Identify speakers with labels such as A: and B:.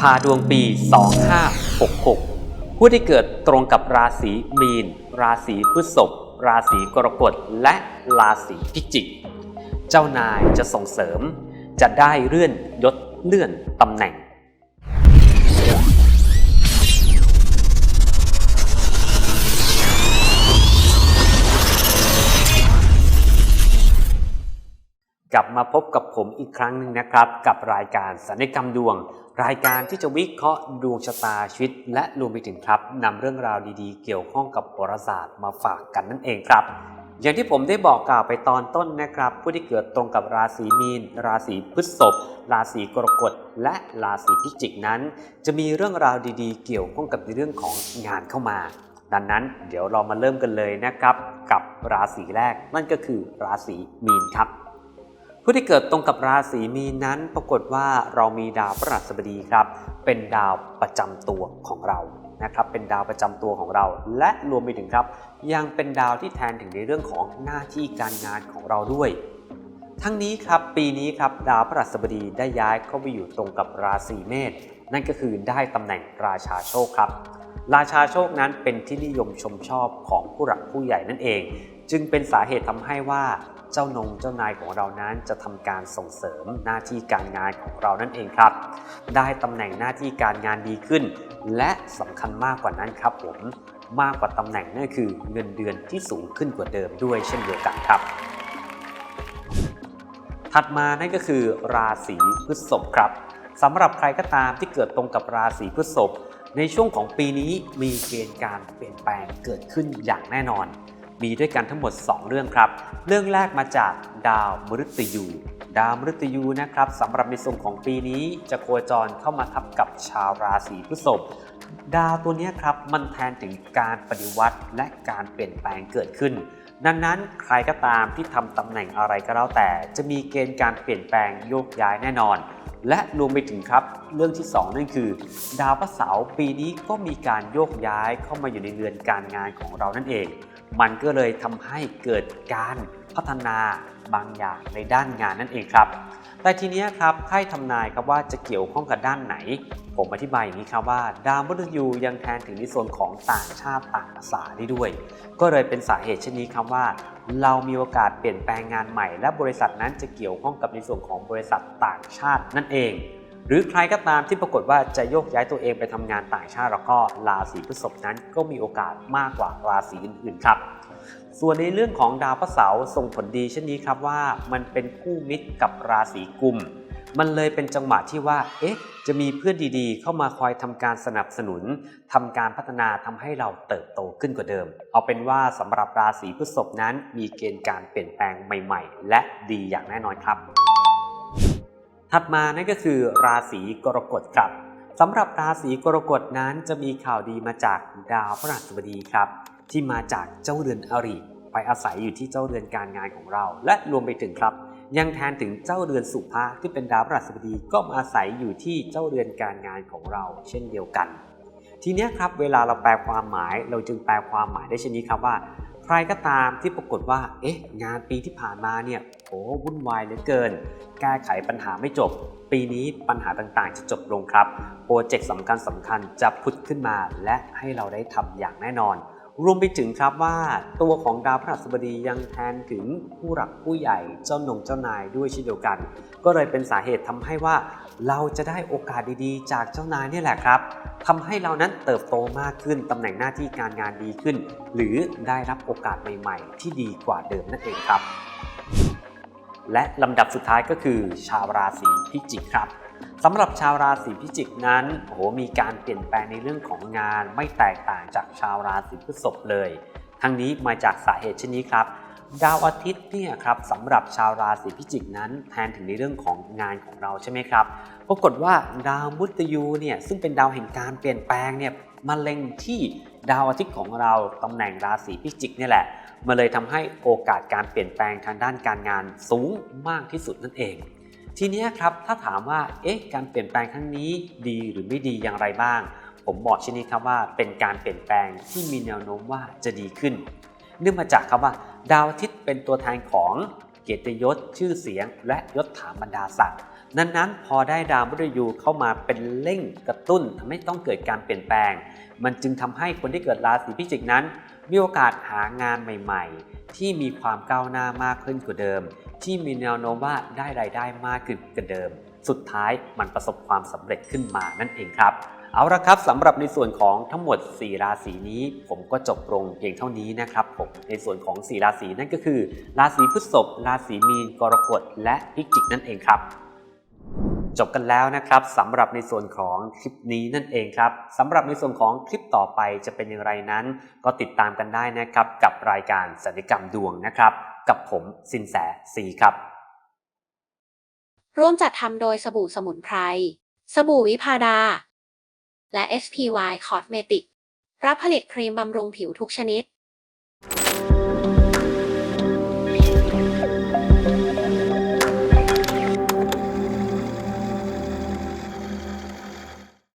A: พาดวงปี 2566 ผู้ที่เกิดตรงกับราศีมีน ราศีพฤษภ ราศีกรกฎ และราศีพิจิก เจ้านายจะส่งเสริม จะได้เลื่อนยศเลื่อนตำแหน่ง กลับมาพบกับผมอีกครั้งหนึ่งนะครับ กับรายการสัญญกรรมดวง รายการที่จะวิเคราะห์ดวงชะตาชีวิต และรวมไปถึงครับนำเรื่องราวดีๆ เกี่ยวข้องกับโหราศาสตร์มาฝากกันนั่นเองครับ อย่างที่ผมได้บอกกล่าวไปตอนต้นนะครับ ผู้ที่เกิดตรงกับราศีมีน ราศีพฤษภราศีกรกฎและราศีพิจิกนั้น จะมีเรื่องราวดีๆ เกี่ยวข้องกับในเรื่องของงานเข้ามาดังนั้นเดี๋ยวเรามาเริ่มกันเลยนะครับ กับราศีแรกนั่นก็คือราศีมีนครับ ผู้ที่เกิดตรงกับราศีมีนนั้นปรากฏว่าเรามีดาวพฤหัสบดีครับ เป็นดาวประจำตัวของเรานะครับเป็นดาวประจำตัวของเรา และรวมไปถึงครับ ยังเป็นดาวที่แทนถึงในเรื่องของหน้าที่การงานของเราด้วย ทั้งนี้ครับปีนี้ครับดาวพฤหัสบดีได้ย้ายเข้าไปอยู่ตรงกับราศีเมษนั่นก็คือได้ตำแหน่งราชาโชคครับ ราชาโชคนั้นเป็นที่นิยมชมชอบของผู้หลักผู้ใหญ่นั่นเอง จึงเป็นสาเหตุทำให้ว่า เจ้านงเจ้านายของเรานั้นจะทำการส่งเสริมหน้าที่การงานของเรานั่นเองครับ ได้ตำแหน่งหน้าที่การงานดีขึ้น และสำคัญมากกว่านั้นครับผมมากกว่าตำแหน่งนั่นคือเงินเดือนที่สูงขึ้นกว่าเดิมด้วยเช่นเดียวกันครับ ถัดมานั่นก็คือ ราศีพฤษภครับสำหรับใครก็ตามที่เกิดตรงกับราศีพฤษภในช่วงของปีนี้มีเกณฑ์การเปลี่ยนแปลงเกิดขึ้นอย่างแน่นอน มีด้วยกันทั้งหมด 2 เรื่องครับ เรื่องแรกมาจากดาวมฤตยู ดาวมฤตยูนะครับสำหรับในส่วนของปีนี้จะโคจรเข้ามาทับกับชาวราศีพฤษภดาวตัวนี้ครับมันแทนถึงการปฏิวัติและการเปลี่ยนแปลงเกิดขึ้น ดังนั้นใครก็ตามที่ทำตำแหน่งอะไรก็แล้วแต่ จะมีเกณฑ์การเปลี่ยนแปลงโยกย้ายแน่นอน และรวมไปถึงครับ เรื่องที่สองนั่นคือ ดาวพระเสาร์ปีนี้ก็มีการโยกย้ายเข้ามาอยู่ในเรือนการงานของเรานั่นเอง มันก็เลยทำให้เกิดการพัฒนาบางอย่างในด้านงานนั่นเองครับ แต่ทีเนี้ยครับไพ่ทำนายครับว่าจะเกี่ยวข้องกับด้านไหน ผมอธิบายอย่างนี้ครับว่า ดาวมฤตยูยังแทนถึงในส่วนของต่างชาติต่างภาษาได้ด้วย ก็เลยเป็นสาเหตุเช่นนี้ครับว่า เรามีโอกาสเปลี่ยนแปลงงานใหม่ และบริษัทนั้นจะเกี่ยวข้องกับในส่วนของบริษัทต่างชาตินั่นเอง หรือใครก็ตามที่ปรากฏว่าจะโยกย้ายตัวเองไปทำงานต่างชาติแล้วก็ราศีพฤษภนั้นก็มีโอกาสมากกว่าราศีอื่นๆครับส่วนในเรื่องของดาวพระเสาร์ส่งผลดีเช่นนี้ครับว่ามันเป็นคู่มิตรกับราศีกุม มันเลยเป็นจังหวะที่ว่า เอ๊ะ จะมีเพื่อนดีๆ เข้ามาคอยทำการสนับสนุนทำการพัฒนาทำให้เราเติบโตขึ้นกว่าเดิม เอาเป็นว่าสำหรับราศีพฤษภนั้นมีเกณฑ์การเปลี่ยนแปลงใหม่ ๆ และดีอย่างแน่นอนครับ ถัดมานั่นก็คือราศีกรกฎครับสำหรับราศีกรกฎนั้นจะมีข่าวดีมาจากดาวพฤหัสบดีครับ ที่มาจากเจ้าเรือนอริไปอาศัยอยู่ที่เจ้าเรือนการงานของเรา และรวมไปถึงครับ ยังแทนถึงเจ้าเรือนสุภาที่เป็นดาวพฤหัสบดีก็มาอาศัยอยู่ที่เจ้าเรือนการงานของเรา เช่นเดียวกัน ทีนี้ครับเวลาเราแปลความหมายเราจึงแปลความหมายได้เช่นนี้ครับว่า ใครก็ตามที่ปรากฏว่าเอ๊ะงานปีที่ผ่านมาเนี่ย โอ้วุ่นวายเหลือเกิน แก้ไขปัญหาไม่จบ ปีนี้ปัญหาต่างๆ จะจบลงครับ โปรเจกต์สำคัญสำคัญจะพุดขึ้นมา และให้เราได้ทำอย่างแน่นอน รวมไปถึงครับว่า ตัวของดาวพฤหัสบดียังแทนถึงผู้หลักผู้ใหญ่เจ้านงเจ้านายด้วยเช่นเดียวกัน ก็เลยเป็นสาเหตุทำให้ว่า เราจะได้โอกาสดีๆ จากเจ้านายนี่แหละครับทำให้เรานั้นเติบโตมากขึ้นตำแหน่งหน้าที่การงานดีขึ้น หรือได้รับโอกาสใหม่ ๆ ที่ดีกว่าเดิมนั่นเองครับ และลำดับสุดท้ายก็คือ ชาวราศีพิจิกครับสำหรับชาวราศีพิจิกนั้นโอ้โหมีการเปลี่ยนแปลงในเรื่องของงานไม่แตกต่างจากชาวราศีพฤษภเลย ทั้งนี้มาจากสาเหตุเช่นนี้ครับ ดาวอาทิตย์เนี่ยครับสำหรับชาวราศีพิจิกนั้น แทนถึงในเรื่องของงานของเราใช่ไหมครับปรากฏว่าดาวมุตยูเนี่ยซึ่งเป็นดาวแห่งการเปลี่ยนแปลงเนี่ยมาเล็งที่ดาวอาทิตย์ของเราตำแหน่งราศีพิจิกนี่แหละ มาเลยทำให้โอกาสการเปลี่ยนแปลงทางด้านการงานสูงมากที่สุดนั่นเอง ทีนี้ครับถ้าถามว่าเอ๊ะการเปลี่ยนแปลงครั้งนี้ดีหรือไม่ดีอย่างไรบ้าง ผมบอกชนนี้ครับว่าเป็นการเปลี่ยนแปลงที่มีแนวโน้มว่าจะดีขึ้น เนื่องมาจากครับว่า ดาวอาทิตย์เป็นตัวแทนของเกียรติยศชื่อเสียง และยศถาบรรดาศักดิ์ ดังนั้นพอได้ดาวมฤตยูเข้ามาเป็นเร่งกระตุ้นทำให้ต้องเกิดการเปลี่ยนแปลง มันจึงทำให้คนที่เกิดราศีพิจิกนั้น มีโอกาสหางานใหม่ ๆ ที่มีความก้าวหน้ามากขึ้นกว่าเดิม ที่มีแนวโน้มว่าได้รายได้มากขึ้นกว่าเดิม สุดท้ายมันประสบความสำเร็จขึ้นมานั่นเองครับเอาละครับสำหรับในส่วนของทั้งหมด 4 ราศีนี้ ผมก็จบลงเพียงเท่านี้นะครับผมในส่วนของ 4 ราศีนั่นก็คือ ราศีพฤษภราศีมีนกรกฎและพิจิกนั่นเองครับ จบกันแล้วนะครับสำหรับในส่วนของคลิปนี้นั่นเองครับสำหรับในส่วนของคลิปต่อไปจะเป็นอย่างไรนั้น ก็ติดตามกันได้นะครับ กับรายการสัญญกรรมดวงนะครับ กับผมสินแสซีครับ
B: ร่วมจัดทำโดยสบู่สมุนไพร สบู่วิพาดา และ SPY Cosmetic รับผลิตครีมบำรุงผิวทุกชนิด